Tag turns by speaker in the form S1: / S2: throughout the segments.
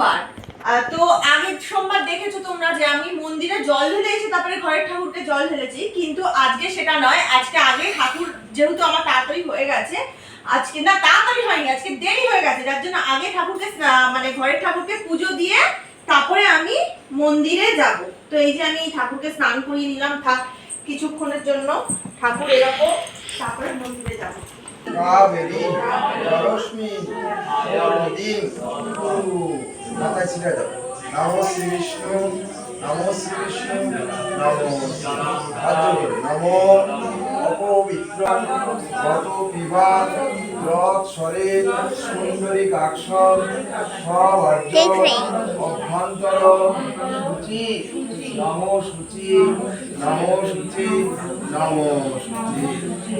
S1: সোমবার। তো আগের সোমবার দেখেছ তোমরা যে আমি মন্দিরে জল ঢেলে এসে তারপরে ঘরের ঠাকুরকে জল ঢেলেছি, কিন্তু আজকে সেটা নয়, আজকে আগে ঠাকুর যেহেতু আমার তাড়াতাড়ি হয়ে গেছে, আজকে না, তাড়াতাড়ি হয়নি, আজকে দেরি হয়ে গেছে, যার জন্য আগে ঠাকুরকে মানে ঘরের ঠাকুরকে পুজো দিয়ে তারপরে আমি মন্দিরে যাব। তো এই যে আমি ঠাকুরকে স্নান করিয়ে নিলাম কিছুক্ষণের জন্য ঠাকুর এরকম, তারপরে মন্দিরে যাব।
S2: কাবেরী নদীম কুরু মাথায় ছিটা দাও। নমো শ্রী বিষ্ণু নমো শ্রী বিষ্ণু নমো হাত অপবিত্র গত বিবাদ রথ শরীর সুন্দরী কাক্ষর সব অভ্যন্তর সূচি। নমো সূচি নমো সূচি নমো সূচি।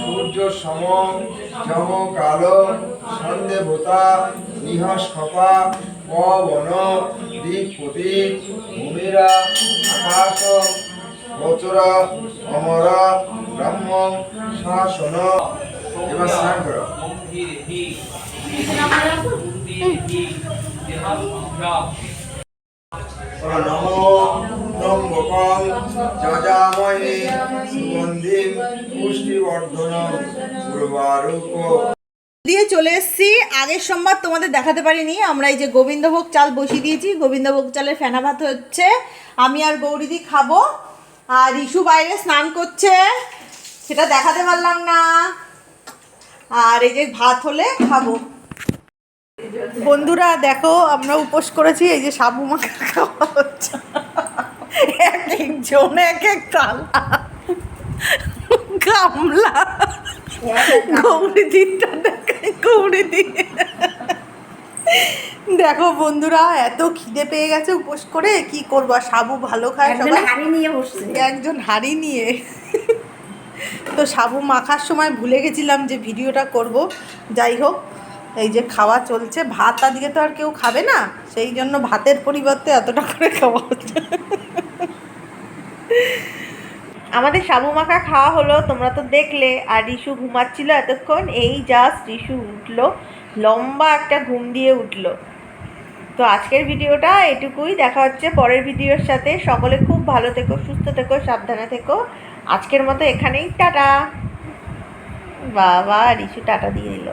S2: সূর্য সম যম কালো সন্ধে ভোতা নিহস খপা পবন দিক প্রতীক ভূমিরা আকাশ বচরা অমর ব্রহ্ম শাসন এবার স্নান করো। নমো নম্বকং যজামহে সুগন্ধিম পুষ্টিবর্ধনম
S1: দিয়ে চলে এসেছি। আগের সোমবার তোমাদের দেখাতে পারিনি। আমরা এই যে গোবিন্দভোগ চাল বসিয়ে দিয়েছি। গোবিন্দভোগ চালের ফেনা ভাত হচ্ছে। আমি আর গৌরীদি খাব। আর ইস্যু বাইরে স্নান করছে। সেটা দেখাতে পারলাম না। আর এই যে ভাত হলে খাব। বন্ধুরা, দেখো, আমরা উপোস করেছি। এই যে সাবু মাখা খাওয়া হচ্ছে এক এক তালা গামলা। গৌরী দিনটা দেখো বন্ধুরা এত খিদে পেয়ে গেছে উপোস করে কি করব সাবু ভালো খায় সবাই?
S3: হাড়ি নিয়ে বসছে।
S1: একজন হাড়ি নিয়ে। তো সাবু মাখার সময় ভুলে গেছিলাম যে ভিডিওটা করব। যাই হোক এই যে খাওয়া চলছে ভাত আজকে তো আর কেউ খাবে না সেই জন্য ভাতের পরিবর্তে এতটা করে খাওয়া হচ্ছে। আমাদের সাবু মাখা খাওয়া হলো, তোমরা তো দেখলে, আর রিশু ঘুমাচ্ছিল এতক্ষণ, এই জাস্ট রিশু উঠল, লম্বা একটা ঘুম দিয়ে উঠল। তো আজকের ভিডিওটা এটুকুই, দেখা হচ্ছে পরের ভিডিওর সাথে, সকলে খুব ভালো থেকো, সুস্থ থেকো, সাবধানে থেকো, আজকের মতো এখানেই, টাটা। বাবা, রিশু টাটা দিয়ে দিল।